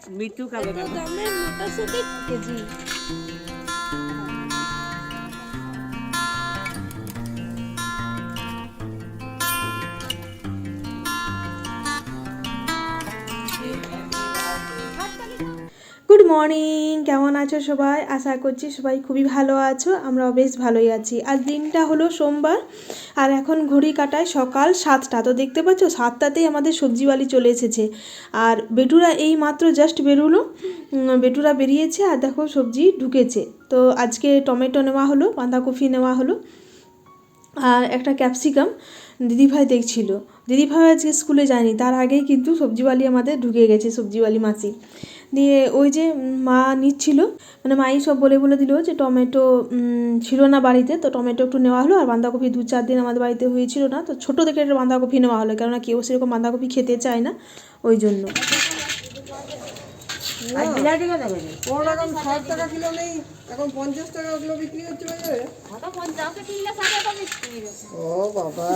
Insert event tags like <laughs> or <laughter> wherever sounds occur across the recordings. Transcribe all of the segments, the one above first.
না দামের মটরশুঁটি কেজি গুড মর্নিং কেমন আছো সবাই? আশা করছি সবাই খুবই ভালো আছো আমরাও বেশ ভালোই আছি। আজ দিনটা হলো সোমবার আর এখন ঘড়ি কাটায় সকাল সাতটা। তো দেখতে পাচ্ছ, সাতটাতেই আমাদের সবজিওয়ালি চলে এসেছে। আর বেটুরা এই মাত্র জাস্ট বেরোলো। বেটুরা বেরিয়েছে আর দেখো সবজি ঢুকেছে। তো আজকে টমেটো নেওয়া হলো, বাঁধাকপি নেওয়া হলো, আর একটা ক্যাপসিকাম দিদিভাই দেখছিল। দিদিভাই আজকে স্কুলে যায়নি, তার আগেই কিন্তু সবজিওয়ালি আমাদের ঢুকে গেছে সবজিওয়ালি মাসি। দিয়ে ওই যে মা নিচ্ছিল মানে মাই সব বলে বলে দিল যে টমেটো ছিল না বাড়িতে তো টমেটো একটু নেওয়া হলো আর বাঁধাকপি দু চার দিন আমাদের বাড়িতে হয়েছিল না তো ছোটো থেকে একটা বাঁধাকপি নেওয়া হলো কেননা কেউ সেরকম বাঁধাকপি খেতে চায় না ওই জন্য। আর বিলাতি কত করে? কোন রকম ষাট টাকা কিলো নেই এখন পঞ্চাশ টাকা কিলো বিক্রি হচ্ছে বাজারে ও বাবা।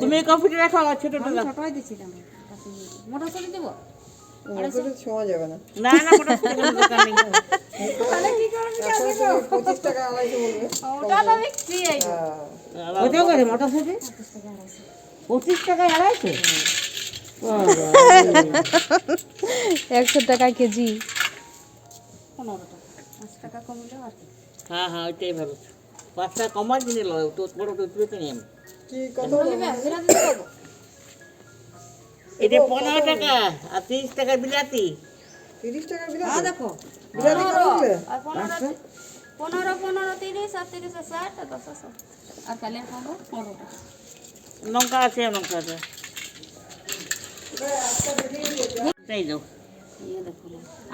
তুমি কফিটা রাখো আমার ছোটটা দাও ওটা ছোঁয়া যাবে না। না না মোটা দোকান নেই। এখন তো পঁচিশ টাকা আড়াইশো বলবে। হ্যাঁ। কত করে মটরশুঁটি? পঁচিশ টাকায় আড়াইশো? একশো টাকা কেজি। হ্যাঁ হ্যাঁ ওইটাই ভালো পাঁচ টাকা কমার কিনে লো তো বড় তো তুই কিনে আমি কি কত হলো? এটা পনেরো টাকা আর তিরিশ টাকা বিলাতি। তিরিশ টাকা বিলাতি? দেখো। বিলাতি কত পনেরো। পনেরো তিরিশ আর তিরিশ ষাট আর দশ ষাট। আর কালের খাব পনেরো টাকা। লঙ্কা আছে লঙ্কা আছে।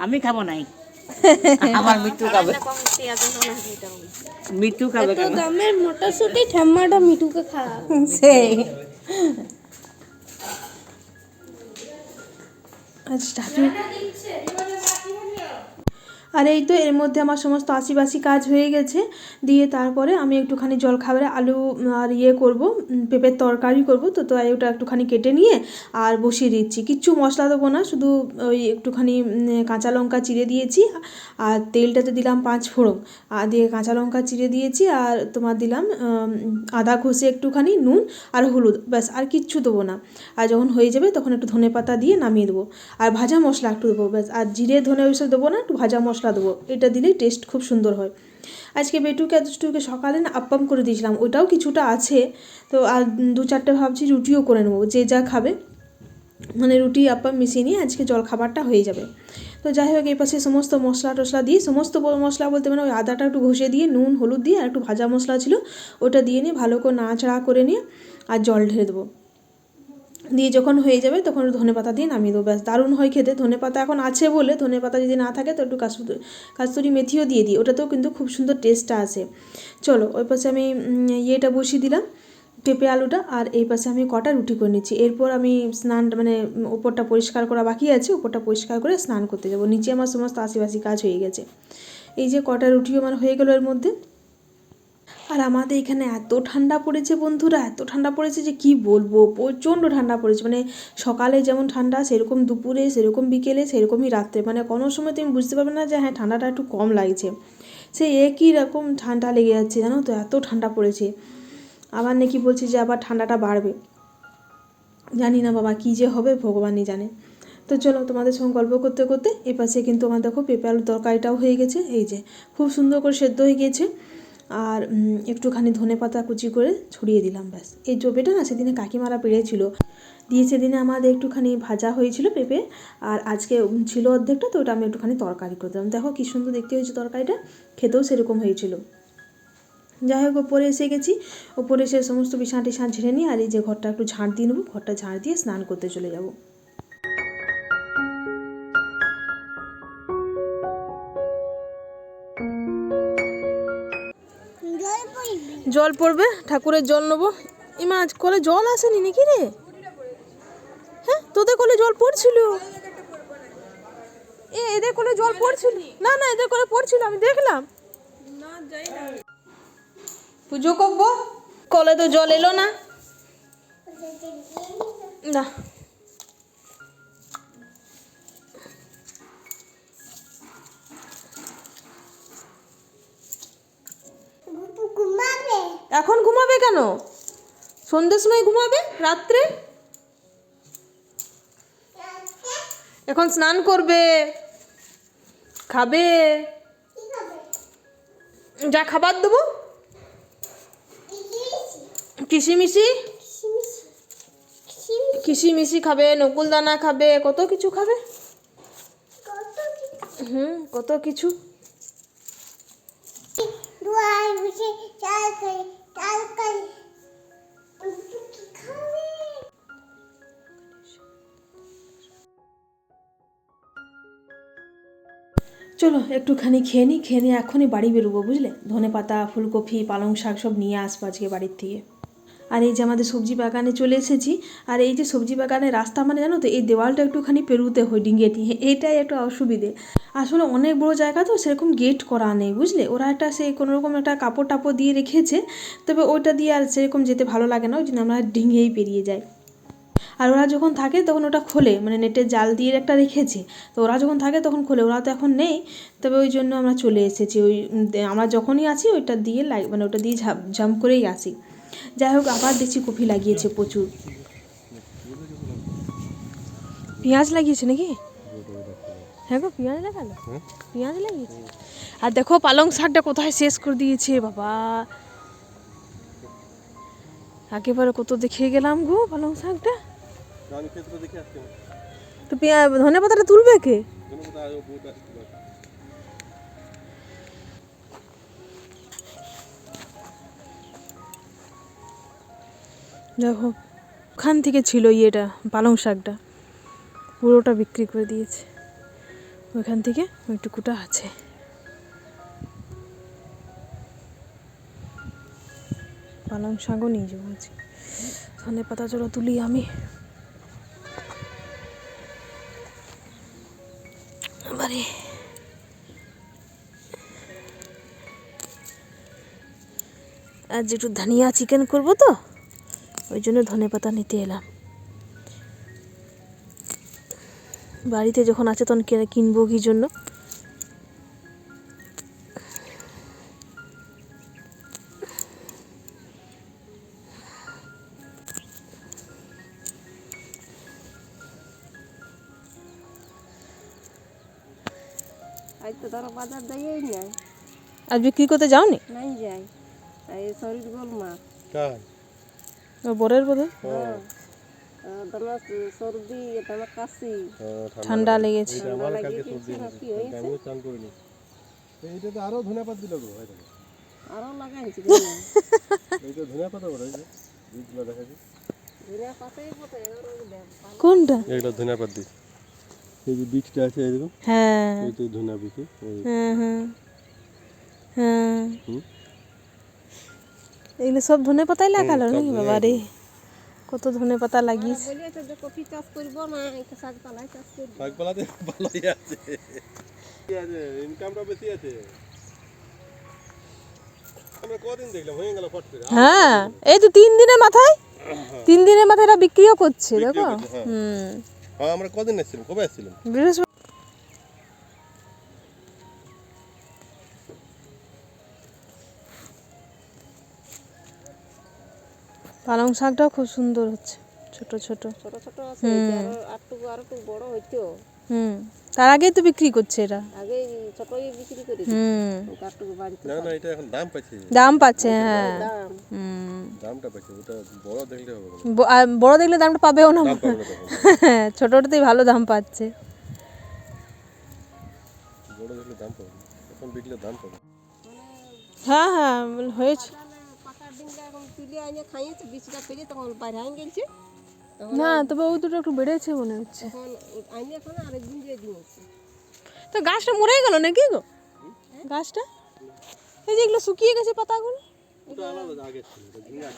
আমি খাব নাই। <laughs> আমার মিঠু খাবে। মিঠু খাবে তো কেন? দামের মটরশুঁটি ঠাম্মাটা মিঠুকে খাওয়া <laughs> সেই। আচ্ছা আর এই তো এর মধ্যে আমার সমস্ত আশিবাসি কাজ হয়ে গেছে। দিয়ে তারপরে আমি একটুখানি জলখাবারে আলু, আর ইয়ে করব পেঁপের তরকারি করব। তো তাই ওটা একটুখানি কেটে নিয়ে আর বসিয়ে দিচ্ছি। কিচ্ছু মশলা দেবো না, শুধু ওই একটুখানি কাঁচা লঙ্কা চিড়ে দিয়েছি। আর তেলটাতে দিলাম পাঁচ ফোড়ন। আর দিয়ে কাঁচা লঙ্কা চিড়ে দিয়েছি আর তোমার দিলাম আদা ঘষে একটুখানি নুন আর হলুদ, ব্যাস, আর কিচ্ছু দেবো না। আর যখন হয়ে যাবে তখন একটু ধনে পাতা দিয়ে নামিয়ে দেবো। আর ভাজা মশলা একটু দেবো, ব্যাস। আর জিরে ধনে ওইসব দেবো না, একটু ভাজা মশলা দেবো। এটা দিলেই টেস্ট খুব সুন্দর হয়। আজকে বেটুকে আর দুষ্টুকে সকালে না আপ্পাম করে দিয়েছিলাম। ওটাও কিছুটা আছে। তো আর দু চারটে ভাবছি রুটিও করে নেব। যে যা খাবে মানে রুটি, আপ্পাম মিশিয়ে নিয়ে আজকে জল খাবারটা হয়ে যাবে। তো যাই হোক, এই পাশে সমস্ত মশলা টশলা দিয়ে, সমস্ত মশলা বলতে মানে ওই আদাটা একটু ঘষে দিয়ে, নুন, হলুদ দিয়ে আর একটু ভাজা মশলা ছিল, ওটা দিয়ে নিয়ে ভালো করে নাড়াচাড়া করে নিয়ে আর জল ঢেলে দেবো। দিয়ে যখন হয়ে যাবে, তখন ধনে পাতা দিয়ে নামিয়ে দেবো। ব্যাস, দারুণ হয় খেতে। ধনে পাতা এখন আছে বলে, ধনে পাতা যদি না থাকে, তো একটু কাসুরি কাস্তুরি মেথিও দিয়ে দিই। ওটাতেও কিন্তু খুব সুন্দর টেস্টটা আসে। চলো, ওই পাশে আমি ইয়েটা বসিয়ে দিলাম, পেঁপে আলুটা, আর এই পাশে আমি কটা রুটি করে নিচ্ছি। এরপর আমি স্নান মানে ওপরটা পরিষ্কার করা বাকি আছে, ওপরটা পরিষ্কার করে স্নান করতে যাব। নিচে আমার সমস্ত আশেপাশে কাজ হয়ে গেছে। এই যে কটা রুটিও আমার হয়ে গেলো এর মধ্যে। আর আমাদের এখানে এত ঠান্ডা পড়েছে বন্ধুরা, এত ঠান্ডা পড়েছে যে কি বলব? প্রচণ্ড ঠান্ডা পড়েছে। মানে সকালে যেমন ঠান্ডা, সেরকম দুপুরে, সেরকম বিকেলে, সেরকমই রাত্রে। মানে কোনো সময় তুমি বুঝতে পারবে না যে হ্যাঁ ঠান্ডাটা একটু কম লাগছে। সেই একই রকম ঠান্ডা লেগে যাচ্ছে, জানো তো? এত ঠান্ডা পড়েছে। আবার নাকি বলছে যে আবার ঠান্ডাটা বাড়বে। জানি না বাবা, কী যে হবে ভগবানই জানে। তো চলো তোমাদের সঙ্গে গল্প করতে করতে এপাশে কিন্তু আমার দেখো পেঁপে আলুর তরকারিটাও হয়ে গেছে। এই যে, খুব সুন্দর করে সেদ্ধ হয়ে গিয়েছে। আর একটুখানি ধনে পাতা কুচি করে ছড়িয়ে দিলাম, ব্যাস। এই চোপেটা না সেদিনে কাকিমারা পেড়েছিল। দিয়ে সেদিনে আমাদের একটুখানি ভাজা হয়েছিল পেঁপে, আর আজকে ছিল অর্ধেকটা, তো ওটা আমি একটুখানি তরকারি করে দিলাম। দেখো কী সুন্দর দেখতে হয়েছে তরকারিটা, খেতেও সেরকম হয়েছিল। যাই হোক, ওপরে এসে গেছি। ওপরে এসে সমস্ত বিছানা টিছানা ঝেড়ে নিয়ে আর এই যে ঘরটা একটু ঝাঁট দিয়ে নেব, ঘরটা ঝাঁট দিয়ে স্নান করতে চলে যাব। জল পড়বে, ঠাকুরের জল নেব। ইমা, আজ কলে জল আসেনি নাকি রে? হ্যাঁ তোদের কলে জল পড়ছিল? এ, এদের কলে জল পড়ছিল? না না, এদের কলে পড়ছিল, আমি দেখলাম। পুজো করব? কলে তো জল এলো না। না। সন্ধ্যের সময় ঘুমাবে? রাত্রে? এখন স্নান করবে। খাবে। যা খাবার দেবো? কিশিমিশি? কিশিমিশি খাবে নকুল দানা খাবে, কত কিছু খাবে? হুম, কত কিছু। চাল খাই চাল খাই। চলো, একটুখানি খেয়ে নিই খেয়ে নিয়ে এখনই বাড়ি বেরোবো, বুঝলে? ধনে পাতা ফুলকপি, পালং শাক সব নিয়ে আসব আজকে বাড়ির থেকে। আর এই যে আমাদের সবজি বাগানে চলে এসেছি, আর এই যে সবজি বাগানের রাস্তা মানে জানো তো, এই দেওয়ালটা একটুখানি পেরুতে হয় ডিঙে দিয়ে এইটাই একটু অসুবিধে। আসলে অনেক বড় জায়গা তো, সেরকম গেট করা নেই, বুঝলে? ওরা একটা সেই কোনো রকম একটা কাপড় টাপড় দিয়ে রেখেছে, তবে ওইটা দিয়ে আর সেরকম যেতে ভালো লাগে না, ওই জন্য আমরা ডিঙেই পেরিয়ে যাই। আর ওরা যখন থাকে তখন ওটা খোলে মানে নেটের জাল দিয়ে একটা রেখেছে, তো ওরা যখন থাকে তখন খোলে, ওরা তো এখন নেই, তবে ওই জন্য আমরা চলে এসেছি, ওই আমরা যখনই আছি ওইটা দিয়ে লাগ মানে ওটা দিয়ে ঝাপ জাম্প করেই আসি যাই হোক আবার দেখছি কপি লাগিয়েছে প্রচুর। পেঁয়াজ লাগিয়েছে নাকি? হ্যাঁ গো পেঁয়াজ লাগালো? পেঁয়াজ লাগিয়েছে? আর দেখো পালং শাকটা কোথায় শেষ করে দিয়েছে বাবা। একেবারে কত দেখে গেলাম গো পালং শাকটা। তো পেঁয়াজ ধনে পাতাটা তুলবে কে? দেখো, ওখান থেকে ছিল ইয়েটা, পালং শাকটা। পুরোটা বিক্রি করে দিয়েছে। ওইখান থেকে ওইটুকুটা আছে। পালং শাকও নিয়ে যাব আজকে। ধনে পাতা চলো তুলি আমি। এবারে আজ একটু ধনিয়া চিকেন করব তো? ওই জন্য ধনে পাতা নিতে এলাম। বাড়িতে যখন আছে তখন কিনে- কিনবো কি জন্য? আজ তো ধরো বাজার যাইই আর বিক্রি করতে যাওনি? নাই যাই। শরীর গোলমা কার? ও বরের বোধহয় তোমার সর্দি তোমার কাশি। ঠান্ডা লেগেছে। এইটা তো আরও ধনে পাতা দিল গো হয় আরও লাগাইছি এইটা ধনে পাতা বড় এই বীজগুলো দেখা যায় কোনটা? এগুলো ধনে পাতা এই যে বীজটা আছে এই হ্যাঁ। এই তো ধনে বীজ হ্যাঁ হ্যাঁ। হ্যাঁ। হুম? এগুলো সব ধনে পাতাই লাগালো নাকি বাবা রে কত ধনে পাতা লাগিয়েছে বলিয়েছে কফি চাষ করব না এটা শাক পালাই চাষ করব। শাকপালাতে ভালোই আছে। ইনকামটা বেশি আছে। আমরা কদিন দেখলাম? হয়ে হ্যাঁ এই তো তিন দিনের মাথায়? তিন দিনের মাথায় এরা বিক্রিও করছে দেখো। হ্যাঁ। হুম। হ্যাঁ আমরা কদিন এসেছিলাম? কবে এসেছিলাম? পালং শাকটাও খুব সুন্দর হচ্ছে ছোট ছোট। ছোট ছোট আছে আরও আটটুকু আরও একটু বড় হইতো। হুম তার আগেই তো বিক্রি করছে এরা। আগে ছোটই বিক্রি করি হুম। আটটুকু বাড়িতে না না এটা এখন দাম পাচ্ছে দাম পাচ্ছে হ্যাঁ। হুম। দামটা পাচ্ছে ওটা বড় দেখলে হবে বড় দামটা পাবেও না। হ্যাঁ <laughs> ছোটটাতেই ভালো দাম পাচ্ছে। বড় দেখলে দাম পাবে এখন বিকলে দাম পাবে হ্যাঁ হ্যাঁ হয়েছে। তুলে আইনে খাইয়েছে বীজটা পেরে তখন বাইরে আইন গেছে। না তবে ওই দুটো একটু বেড়েছে মনে হচ্ছে। তখন আইনে এখন আরেকদিন দিয়ে দিয়েছে। তো গাছটা মরেই গেল নাকি গো? গাছটা? এই যে এগুলো শুকিয়ে গেছে পাতাগুলো। ঝিঙ্গা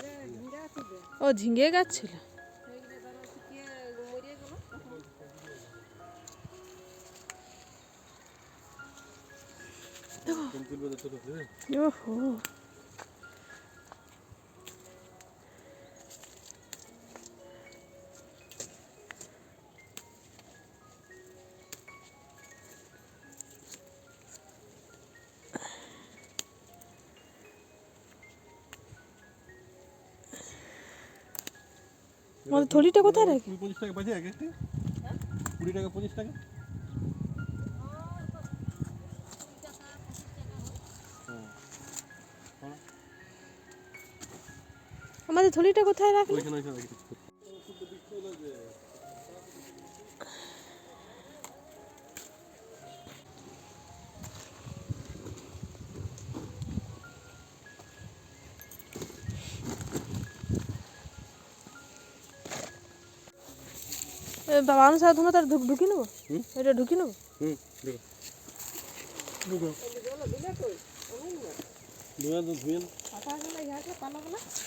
ও ঝিঙে গাছ ছিল। ওহো। থলিটা কোথায় রাখি? পঁচিশ টাকা বাজে এক একটি কুড়ি টাকা পঁচিশ টাকা? আমাদের থলিটা কোথায় রাখি। ওইখানে রাখি। বাবান সাধনা ঢুক ঢুকি নেব? এটা ঢুকি নেব? দাও দাও।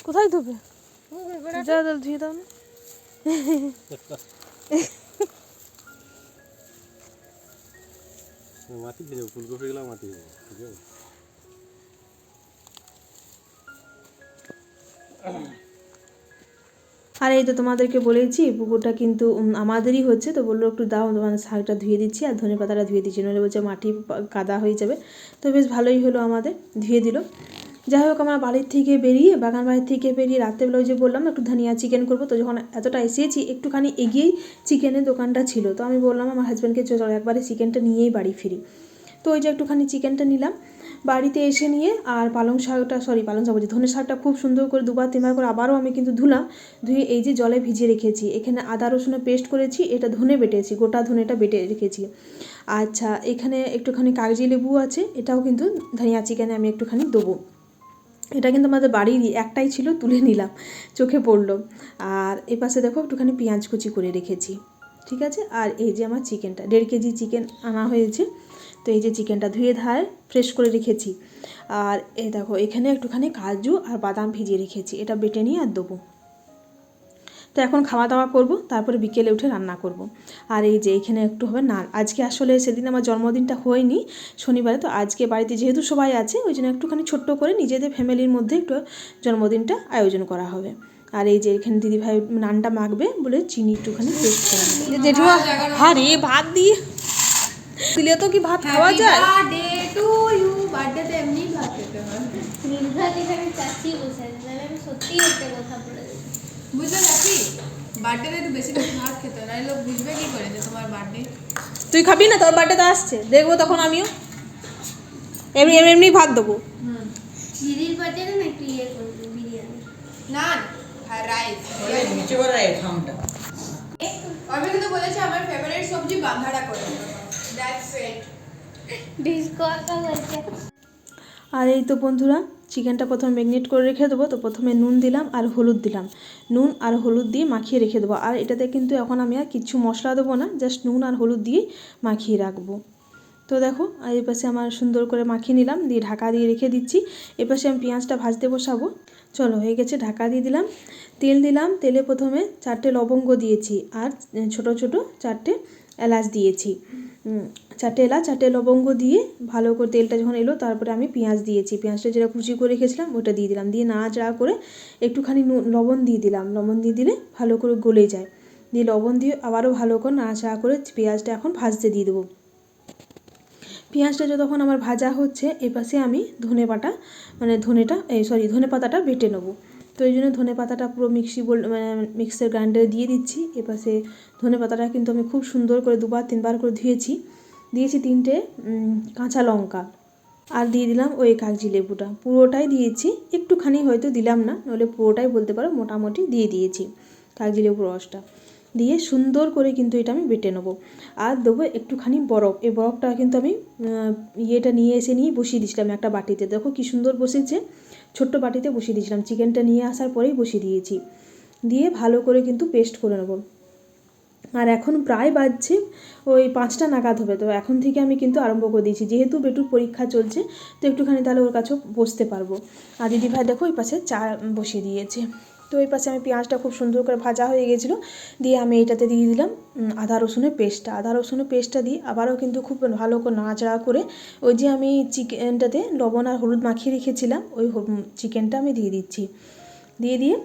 কোথায় ধুবে? যা জল ধুয়ে দাও না। মাটি দিয়ে দেবো ফুলকপি গুলো মাটি আছে? আর এই তো তোমাদেরকে বলেছি, পুকুরটা কিন্তু আমাদেরই হচ্ছে, তো বলল একটু দাও মানে শাকটা ধুয়ে দিচ্ছি, আর ধনে পাতাটা ধুয়ে দিচ্ছি, নইলে বলছে মাটি কাদা হয়ে যাবে। তো বেশ ভালোই হলো আমাদের, ধুয়ে দিল। যাই হোক, আমার বাড়ির থেকে বেরিয়ে, বাগান বাড়ির থেকে বেরিয়ে রাত্রেবেলা ওই যে বললাম একটু ধনিয়া চিকেন করব, তো যখন এতটা এসেছি, একটুখানি এগিয়েই চিকেনের দোকানটা ছিল, তো আমি বললাম আমার হাজব্যান্ডকে চলো একবারে চিকেনটা নিয়েই বাড়ি ফিরি। তো ওই যে একটুখানি চিকেনটা নিলাম বাড়িতে এসে নিয়ে আর পালং শাকটা সরি পালং শাক বলছি, ধনে শাকটা খুব সুন্দর করে দুবার তিনবার করে আবারও আমি কিন্তু ধুলাম ধুয়ে এই যে জলে ভিজিয়ে রেখেছি। এখানে আদা রসুনের পেস্ট করেছি, এটা ধনে বেটেছি, গোটা ধনেটা বেটে রেখেছি। আচ্ছা এখানে একটুখানি কাগজি লেবু আছে, এটাও কিন্তু ধনিয়া চিকেনে আমি একটুখানি দেবো। এটা কিন্তু আমাদের বাড়িরই, একটাই ছিল, তুলে নিলাম, চোখে পড়ল। আর এপাশে দেখো একটুখানি পেঁয়াজ কুচি করে রেখেছি, ঠিক আছে? আর এই যে আমার চিকেনটা, দেড় কেজি চিকেন আনা হয়েছে। তো এই যে চিকেনটা ধুয়ে ধায় ফ্রেশ করে রেখেছি। আর এই দেখো, এখানে একটুখানি কাজু আর বাদাম ভিজিয়ে রেখেছি। এটা বেটে নিয়ে আর দেবো। তো এখন খাওয়া দাওয়া করব, তারপরে বিকেলে উঠে রান্না করব। আর এই যে এখানে একটু হবে নান। আজকে আসলে সেদিন আমার জন্মদিনটা হয়নি, শনিবারে। তো আজকে বাড়িতে যেহেতু সবাই আছে, ওই জন্য একটুখানি ছোট্ট করে নিজেদের ফ্যামিলির মধ্যে একটু জন্মদিনটা আয়োজন করা হবে। আর এই যে এখানে দিদিভাই নানটা মাখবে বলে চিনি একটুখানি জেঠিমা হ্যাঁ রে ভাত দিয়ে দিলে তো কি ভাত খাওয়া যায় বার্থডে টু ইউ বার্থডেতে এমনি ভাত খেতে হয় নির্ঘাত এখানে চাচি বসে আছে তাহলে আমি সত্যি একটা কথা বলে দিই বুঝলে নাকি বার্থডেতে একটু বেশি বেশি ভাত খেতে হয় নাহলে বুঝবে কি করে যে তোমার বার্থডে তুই খাবি না? তোর বার্থডেতে আসছে। দেখব তখন আমিও। এমনি এমনি এমনি ভাত দেবো। দিদির বার্থডে না একটু ইয়ে করব বিরিয়ানি। না আর রাইস নিচে করে ঠান্ডা আমি কিন্তু বলেছি আমার ফেভারিট সবজি বাঁধাটা করে। আর এই তো বন্ধুরা চিকেনটা প্রথমে ম্যাগনেট করে রেখে দেবো তো প্রথমে নুন দিলাম আর হলুদ দিলাম। নুন আর হলুদ দিয়ে মাখিয়ে রেখে দেবো। আর এটাতে কিন্তু এখন আমি আর কিচ্ছু মশলা দেবো না জাস্ট নুন আর হলুদ দিয়ে মাখিয়ে রাখব। তো দেখো আর এই পাশে আমার সুন্দর করে মাখিয়ে নিলাম দিয়ে ঢাকা দিয়ে রেখে দিচ্ছি। এপাশে আমি পেঁয়াজটা ভাজতে বসাবো। চলো হয়ে গেছে ঢাকা দিয়ে দিলাম। তেল দিলাম তেলে প্রথমে চারটে লবঙ্গ দিয়েছি আর ছোট ছোট চারটে এলাচ দিয়েছি। চারটে এলাচ চারটে লবঙ্গ দিয়ে ভালো করে তেলটা যখন এলো, তারপরে আমি পেঁয়াজ দিয়েছি। পেঁয়াজটা যেটা কুচি করে রেখেছিলাম, ওটা দিয়ে দিলাম। দিয়ে নাড়াচাড়া করে একটুখানি লবণ দিয়ে দিলাম। লবণ দিয়ে দিলে ভালো করে গলে যায়। দিয়ে লবণ দিয়ে আবারও ভালো করে নাড়াচাড়া করে পেঁয়াজটা এখন ভাজতে দিয়ে দেবো। পেঁয়াজটা যতক্ষণ আমার ভাজা হচ্ছে এপাশে আমি ধনে বাটা মানে ধনেটা, এই সরি ধনে পাতাটা বেটে নেব। তো এই জন্য ধনে পাতাটা পুরো মিক্সি বল মানে মিক্সার গ্রাইন্ডারে দিয়ে দিচ্ছি। এপাশে ধনে পাতাটা কিন্তু আমি খুব সুন্দর করে দুবার, তিনবার করে ধুয়েছি। দিয়েছি তিনটে কাঁচা লঙ্কা। আর দিয়ে দিলাম ওই কাগজি লেবুটা। পুরোটাই দিয়েছি। একটুখানি হয়তো দিলাম না, নইলে পুরোটাই বলতে পারো, মোটামুটি দিয়ে দিয়েছি কাগজি লেবুর রসটা। দিয়ে সুন্দর করে কিন্তু এটা আমি বেটে নেব। আর দেবো একটুখানি বরফ। এই বরফটা কিন্তু আমি ইয়েটা নিয়ে এসে নিয়ে বসিয়ে দিয়েছিলাম একটা বাটিতে। দেখো কি সুন্দর বসেছে। ছোট্ট বাটিতে বসিয়ে দিয়েছিলাম। চিকেনটা নিয়ে আসার পরেই বসিয়ে দিয়েছি। দিয়ে ভালো করে কিন্তু পেস্ট করে নেব। আর এখন প্রায় বাজছে ওই পাঁচটা নাগাদ হবে। তো এখন থেকে আমি কিন্তু আরম্ভ করে দিয়েছি। যেহেতু বেটুর পরীক্ষা চলছে, তো একটুখানি তাহলে ওর কাছেও বসতে পারব। আর দিদিভাই দেখো ওই পাশে চা বসিয়ে দিয়েছে। তো ওই পাশে আমি পেঁয়াজটা খুব সুন্দর করে ভাজা হয়ে গেছিল, দিয়ে আমি এটাতে দিয়ে দিলাম আদা রসুনের পেস্টটা। আদা রসুনের পেস্টটা দিয়ে আবারও কিন্তু খুব ভালো করে নাড়াচাড়া করে ওই যে আমি চিকেনটাতে লবণ আর হলুদ মাখিয়ে রেখেছিলাম, ওই চিকেনটা আমি দিয়ে দিচ্ছি। দিয়ে দিয়ে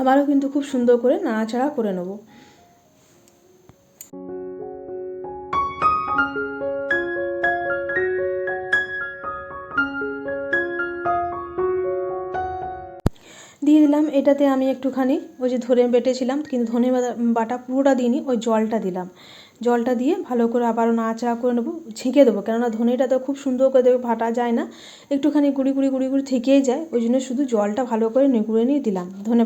আবারও কিন্তু খুব সুন্দর করে নাড়াচাড়া করে নেব। দিয়ে দিলাম, এটাতে আমি একটুখানি ওই যে ধনে বেটেছিলাম, কিন্তু ধনে বাটা- পুরোটা দিইনি, ওই জলটা দিলাম। জলটা দিয়ে ভালো করে আবারও নাড়াচাড়া করে নেব, ছেঁকে দেবো, কেননা ধনেটা তো খুব সুন্দর করে দেবে ভাটা যায় না, একটুখানি গুঁড়ি গুঁড়ি গুঁড়ি গুঁড়ি থেকেই যায়, ওই জন্য শুধু জলটা ভালো করে নেগুড়ে নিয়ে দিলাম, ধনে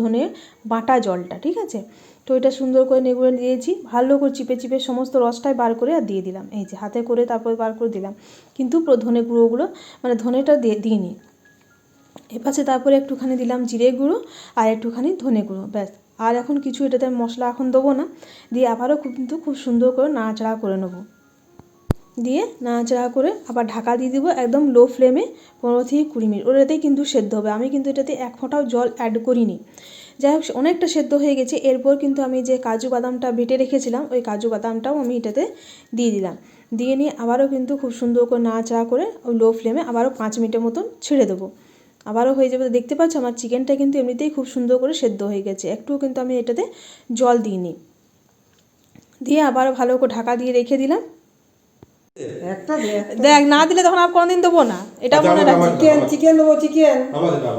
ধনে বাটা জলটা, ঠিক আছে? তো এটা সুন্দর করে নেগুড়ে দিয়েছি, ভালো করে চিপে চিপে সমস্ত রসটাই বার করে আর দিয়ে দিলাম, এই যে হাতে করে তারপর বার করে দিলাম, কিন্তু ধনে গুঁড়োগুলো মানে ধনেটা দিয়ে দিইনি এপাশে তারপরে একটুখানি দিলাম জিরে গুঁড়ো আর একটুখানি ধনে গুঁড়ো, ব্যাস। আর এখন কিছু এটাতে মশলা এখন দেবো না, দিয়ে আবারও কিন্তু খুব সুন্দর করে নাড়াচাড়া করে নেব। দিয়ে নাড়াচাড়া করে আবার ঢাকা দিয়ে দিব একদম লো ফ্লেমে পনেরো থেকে কুড়ি মিনিট। ওটাতেই কিন্তু সেদ্ধ হবে। আমি কিন্তু এটাতে এক ফোঁটাও জল অ্যাড করিনি। যাই হোক, অনেকটা সেদ্ধ হয়ে গেছে। এরপর কিন্তু আমি যে কাজু বাদামটা বেটে রেখেছিলাম, ওই কাজু বাদামটাও আমি এটাতে দিয়ে দিলাম। দিয়ে নিয়ে আবারও কিন্তু খুব সুন্দর করে নাড়াচাড়া করে ওই লো ফ্লেমে আবারও পাঁচ মিনিটের মতন ছেড়ে দেবো। আবারও হয়ে যাবে। দেখতে পাচ্ছ আমার চিকেনটা কিন্তু এমনিতেই খুব সুন্দর করে সেদ্ধ হয়ে গেছে। একটুও কিন্তু আমি এটাতে জল দিইনি। দিয়ে আবারও ভালো করে ঢাকা দিয়ে রেখে দিলাম। দেখ না দিলে তখন আর কোনোদিন দেবো না। এটা মনে রাখছি চিকেন চিকেন দেবো চিকেন না না।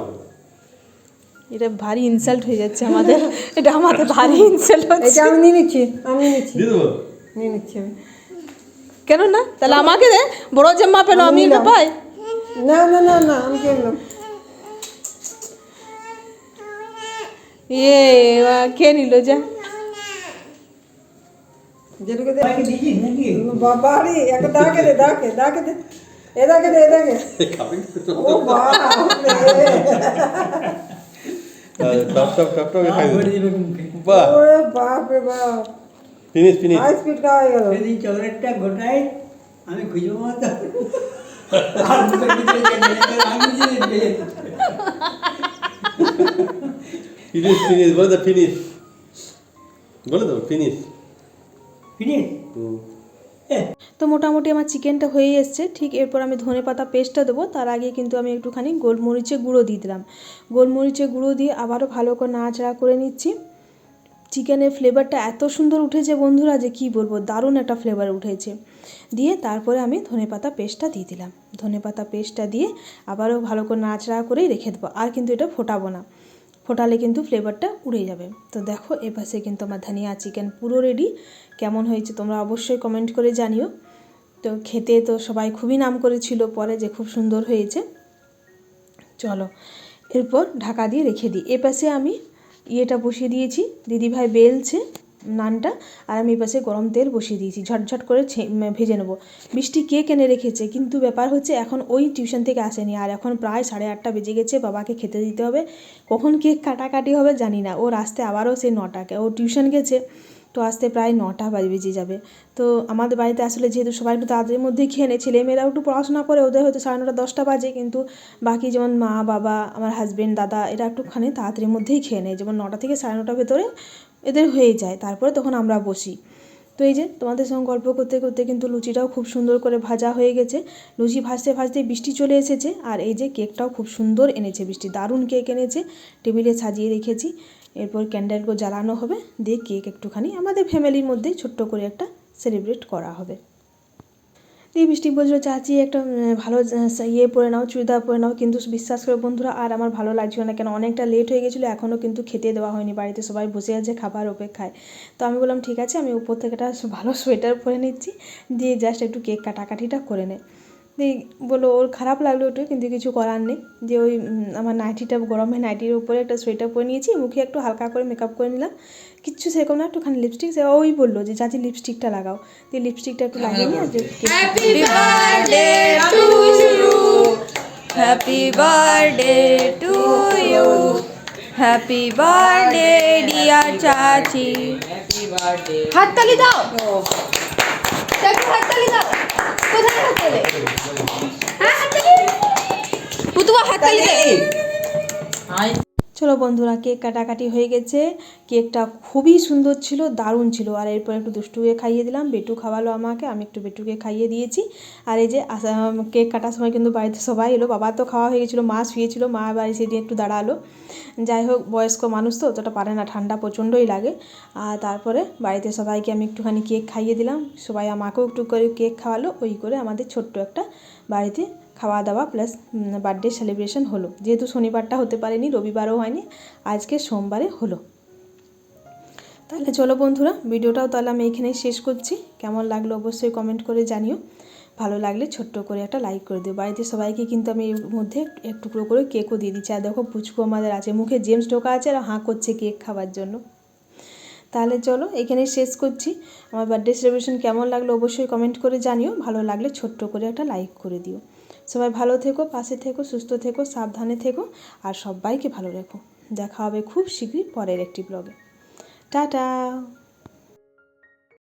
এটা ভারী ইনসাল্ট হয়ে যাচ্ছে আমাদের। এটা আমাদের ভারী ইনসাল্ট হচ্ছে। এটা আমি নিয়ে নিচ্ছি আমি নিয়ে নিচ্ছি। দিয়ে দেবো? নিয়ে নিচ্ছি আমি। কেন না? তাহলে আমাকে দে। বড় জামা পেল আমি এটা পাই। না না না না আমি কে নিলাম ইয়ে এবার খেয়ে নিল যা যেটুকু দে বাবা রে একটা দাকে দে দাকে দাকে দে এ দাকে দে এ দাকে ও বাপ রে টপ টপ টপ টপ খাই বাহ ওরে বাপ রে বাপ ফিনিশ ফিনিশ হাই স্পিড খাওয়া হয়ে গেল যদি চকলেটটা গোটাই আমি খুঁজবো মতো আর দুটো ভিতরে চলে যাবে, আমি যদি পেয়ে যেতাম। ফিনিশ ফিনিশ বলে দাও ফিনিশ বলে দাও ফিনিশ ফিনিশ তো মোটামুটি আমার চিকেনটা হয়ে এসছে। ঠিক এরপর আমি ধনে পাতা পেস্টটা দেবো। তার আগে কিন্তু আমি একটুখানি গোলমরিচের গুঁড়ো দিয়ে দিলাম। গোলমরিচের গুঁড়ো দিয়ে আবারও ভালো করে নাড়াচাড়া করে নিচ্ছি। চিকেনের ফ্লেভারটা এত সুন্দর উঠেছে বন্ধুরা যে কি বলব দারুণ একটা ফ্লেভার উঠেছে। দিয়ে তারপরে আমি ধনেপাতা পেস্টটা দিয়ে দিলাম। ধনেপাতা পেস্টটা দিয়ে আবারও ভালো করে নাড়াচাড়া করেই রেখে দেবো। আর কিন্তু এটা ফোটাবো না। ফোটালে কিন্তু ফ্লেভারটা উড়ে যাবে। তো দেখো এপাশে কিন্তু আমার ধানিয়া চিকেন পুরো রেডি কেমন হয়েছে তোমরা অবশ্যই কমেন্ট করে জানিও। তো খেতে তো সবাই খুবই নাম করেছিল, পরে যে খুব সুন্দর হয়েছে। চলো, এরপর ঢাকা দিয়ে রেখে দিই। এপাশে পাশে আমি ইয়েটা বসিয়ে দিয়েছি। দিদিভাই বেলছে। নানটা, আর আমি এপাশে গরম তেল বসিয়ে দিয়েছি। ঝটঝট করে ভেজে নেব। বৃষ্টি কেক এনে রেখেছে? কিন্তু ব্যাপার হচ্ছে, এখন ওই টিউশন থেকে আসেনি। আর এখন প্রায় সাড়ে আটটা বেজে গেছে, বাবাকে খেতে দিতে হবে। কখন কেক কাটাকাটি হবে জানি না। ওর আসতে আবারও সেই নটাকে, ও টিউশন গেছে, তো আসতে প্রায় নটা বাজে বেজে যাবে। তো আমাদের বাড়িতে আসলে যেহেতু সবাই একটু তাদের মধ্যেই খেয়ে নেয় ছেলেমেয়েরাও একটু পড়াশোনা করে, ওদের হয়তো সাড়ে নটা, দশটা বাজে, কিন্তু বাকি যেমন মা, বাবা, আমার হাজব্যান্ড দাদা, এরা একটুখানি তাড়াতাড়ির মধ্যেই খেয়ে নেয় যেমন নটা থেকে সাড়ে নটার ভেতরে এদের হয়ে যায়। তারপরে তখন আমরা বসি। তো এই যে তোমাদের সঙ্গে গল্প করতে করতে কিন্তু লুচিটাও খুব সুন্দর করে ভাজা হয়ে গেছে। লুচি ভাজতে ভাজতে বৃষ্টি চলে এসেছে আর এই যে কেকটাও খুব সুন্দর এনেছে বৃষ্টি। দারুণ কেক এনেছে। টেবিলে সাজিয়ে রেখেছি। এরপর ক্যান্ডেলগুলো জ্বালানো হবে। দিয়ে কেক একটুখানি আমাদের ফ্যামিলির মধ্যে ছোট্ট করে একটা সেলিব্রেট করা হবে। দিয়ে বৃষ্টি বলছিল চাচি একটা ভালো ইয়ে পরে নাও, চুড়িদার পরে নাও, কিন্তু বিশ্বাস করে বন্ধুরা, আর আমার ভালো লাগছিল না, কেন অনেকটা লেট হয়ে গেছিল এখনও কিন্তু খেতে দেওয়া হয়নি, বাড়িতে সবাই বসে আছে খাবার অপেক্ষায়। তো আমি বললাম, ঠিক আছে, আমি উপর থেকে একটা ভালো সোয়েটার পরে নিচ্ছি, দিয়ে জাস্ট একটু কেক কাটাকাটিটা করে নে। দিয়ে বলল ওর খারাপ লাগল ওটা কিন্তু কিছু করার নেই। যে ওই আমার নাইটিটা গরমে নাইটির উপরে একটা সোয়েটার পরে নিয়েছি মুখে একটু হালকা করে মেকআপ করে নিলাম। কিচ্ছু সেরকম না একটুখানি লিপস্টিক সে ওই বলল যে চাচি লিপস্টিকটা লাগাও। দিয়ে লিপস্টিকটা একটু লাগিয়ে নিয়ে happy birthday to you happy birthday dear চাচি। হাততালি দাও। চলো বন্ধুরা, কেক কাটাকাটি হয়ে গেছে। কেকটা খুবই সুন্দর ছিল, দারুণ ছিল। আর এরপর একটু দুষ্টুকে খাইয়ে দিলাম। বেটু খাওয়ালো আমাকে, আমি একটু বেটুকে খাইয়ে দিয়েছি। আর এই যে কেক কাটার সময় কিন্তু বাড়িতে সবাই এলো। বাবা তো খাওয়া হয়ে গেছিল, মা শুয়েছিল, মা বাড়ি সেদিন একটু দাঁড়াল। যাই হোক, বয়স্ক মানুষ তো, অতটা পারে না, ঠান্ডা প্রচণ্ডই লাগে। আর তারপরে বাড়িতে সবাইকে আমি একটুখানি কেক খাইয়ে দিলাম। সবাই আমাকেও একটু করে কেক খাওয়ালো, ওই করে আমাদের ছোট্ট একটা বাড়িতে খাওয়া দাওয়া প্লাস বার্থডে সেলিব্রেশন হলো। যেহেতু শনিবারটা হতে পারেনি, রবিবারও হয়নি, আজকে সোমবারে হলো। তাহলে চলো বন্ধুরা, ভিডিওটাও তাহলে আমি এখানেই শেষ করছি। কেমন লাগল অবশ্যই কমেন্ট করে জানিও। ভালো লাগলে ছোট্ট করে একটা লাইক করে দিও। বাড়িতে সবাইকে কিন্তু আমি এর মধ্যে এক টুকরো করে কেকও দিয়ে দিচ্ছি। আর দেখো পুচকু আমাদের আছে, মুখে জেমস ঢোকা আছে আর হাঁ করছে কেক খাওয়ার জন্য। তাহলে চলো, এখানেই শেষ করছি। আমার বার্থডে সেলিব্রেশন কেমন লাগল অবশ্যই কমেন্ট করে জানিও। ভালো লাগলে ছোট্ট করে একটা লাইক করে দিও। সবাই ভালো থেকো, পাশে থেকো, সুস্থ থেকো, সাবধানে থেকো আর সবাইকে ভালো রেখো। দেখা হবে খুব শীঘ্রই পরের একটি ব্লগে টাটা!